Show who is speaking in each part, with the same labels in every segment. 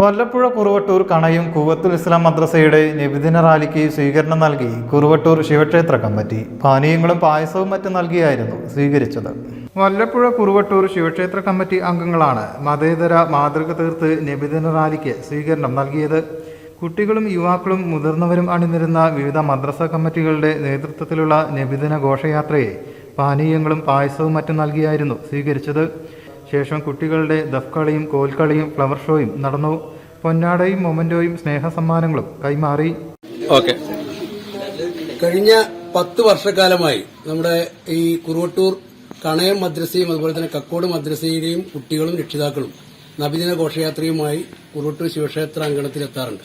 Speaker 1: വല്ലപ്പുഴ കുറുവട്ടൂർ കണയും കൂവത്തുൽ ഇസ്ലാം മദ്രസയുടെ നബിദിന റാലിക്ക് സ്വീകരണം നൽകി കുറുവട്ടൂർ ശിവക്ഷേത്ര കമ്മിറ്റി. പാനീയങ്ങളും പായസവും മറ്റും നൽകിയായിരുന്നു സ്വീകരിച്ചത്. വല്ലപ്പുഴ കുറുവട്ടൂർ ശിവക്ഷേത്ര കമ്മിറ്റി അംഗങ്ങളാണ് മതേതര മാതൃക തീർത്ത് നബിദിന റാലിക്ക് സ്വീകരണം നൽകിയത്. കുട്ടികളും യുവാക്കളും മുതിർന്നവരും അണിനിരുന്ന വിവിധ മദ്രസ കമ്മിറ്റികളുടെ നേതൃത്വത്തിലുള്ള നബിദിന ഘോഷയാത്രയെ പാനീയങ്ങളും പായസവും മറ്റും നൽകിയായിരുന്നു സ്വീകരിച്ചത്. ശേഷം കുട്ടികളുടെ ദഫ്കളിയും കോൽക്കളിയും ഫ്ലവർ ഷോയും നടന്നു. പൊന്നാടയും മൊമന്റോയും സ്നേഹസമ്മാനങ്ങളും കൈമാറി.
Speaker 2: ഓക്കെ.
Speaker 3: കഴിഞ്ഞ പത്ത് വർഷക്കാലമായി നമ്മുടെ ഈ കുറുവട്ടൂർ കണയം മദ്രസയും അതുപോലെ തന്നെ കക്കോട് മദ്രസയുടെയും കുട്ടികളും രക്ഷിതാക്കളും നബിദിന ഘോഷയാത്രയുമായി കുറുവട്ടൂർ ശിവക്ഷേത്ര അങ്കണത്തിലെത്താറുണ്ട്.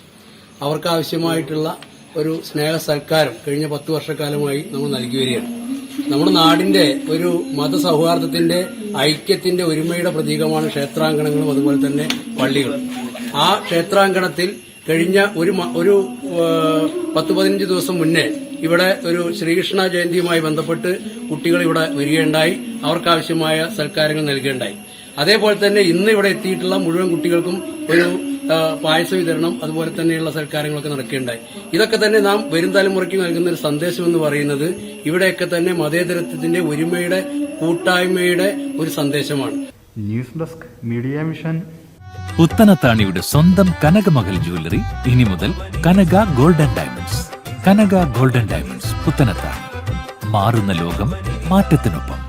Speaker 3: അവർക്ക് ആവശ്യമായിട്ടുള്ള ഒരു സ്നേഹ സൽക്കാരം കഴിഞ്ഞ പത്ത് വർഷക്കാലമായി നമ്മൾ നൽകി വരികയാണ്. നമ്മുടെ നാടിന്റെ ഒരു മതസൗഹാർദ്ദത്തിന്റെ ഐക്യത്തിന്റെ ഒരുമയുടെ പ്രതീകമാണ് ക്ഷേത്രാങ്കണങ്ങളും അതുപോലെ തന്നെ പള്ളികളും. ആ ക്ഷേത്രാങ്കണത്തിൽ കഴിഞ്ഞ ഒരു ഒരു പത്ത് പതിനഞ്ച് ദിവസം മുന്നേ ഇവിടെ ഒരു ശ്രീകൃഷ്ണ ജയന്തിയുമായി ബന്ധപ്പെട്ട് കുട്ടികൾ ഇവിടെ വരികയുണ്ടായി. അവർക്കാവശ്യമായ സൽക്കാരങ്ങൾ നൽകുകയുണ്ടായി. അതേപോലെ തന്നെ ഇന്ന് ഇവിടെ എത്തിയിട്ടുള്ള മുഴുവൻ കുട്ടികൾക്കും ഒരു പായസ വിതരണം അതുപോലെ തന്നെയുള്ള സൽക്കാരങ്ങളൊക്കെ നടക്കുകയുണ്ടായി. ഇതൊക്കെ തന്നെ നാം വരും തലമുറയ്ക്ക് നൽകുന്ന ഒരു സന്ദേശം എന്ന് പറയുന്നത് ഇവിടെയൊക്കെ തന്നെ മതേതരത്വത്തിന്റെ ഒരുമയുടെ കൂട്ടായ്മയുടെ ഒരു സന്ദേശമാണ്.
Speaker 1: ന്യൂസ് ഡെസ്ക് മീഡിയ മിഷൻ
Speaker 4: പുത്തനത്താണിയുടെ സ്വന്തം കനകമകൽ ജ്വല്ലറി ഇനി മുതൽ Kanaka golden diamonds. Kanaka golden diamonds Puthanathani മാറുന്ന ലോകം മാറ്റത്തിനൊപ്പം.